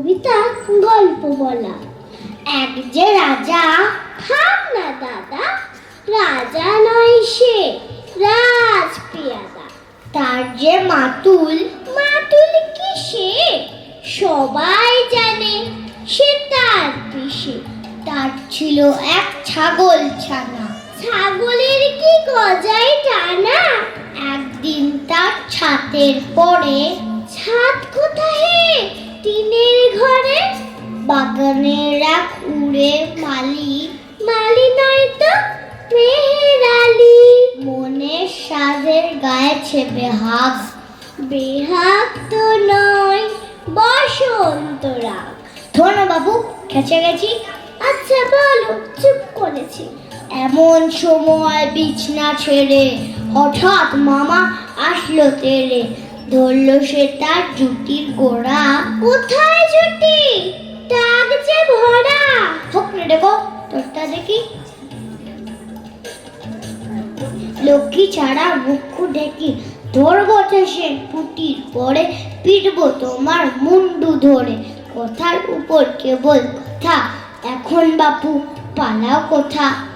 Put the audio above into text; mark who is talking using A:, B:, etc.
A: কবিতা গল্প বলা। এক যে রাজা, থাম না দাদা, রাজা নয় সে রাজ পেয়াদা তার যে মাতুল মাতুল কি সে? সবাই জানে সে তার পিসে। তার ছিল এক ছাগল ছানা। ছাগলের কি গজায় টানা? একদিন তার ছাতের পরে ছাদ বাগানের এক উড়ে মালি। মালি নয় তো মেহেরালি মনের সাজের গায়ে ছেপে হাক বেহাক তো নয়, বসন্ত রাগ। ধন্য বাবু, খেচে গেছি। আচ্ছা বলো, চুপ করেছি। এমন সময় বিছনা ছেড়ে হঠাৎ মামা আসলো তেরে ধরলো সে তার জুটির গোড়া। দেখো, তোরটা দেখি। লক্ষ্মী ছাড়া মুখ ঢেকি। ধরবো সে পুটির পরে, পিটবো তোমার মুন্ডু ধরে। কথার উপর কেবল কথা। এখন বাপু, পালাও কোথা।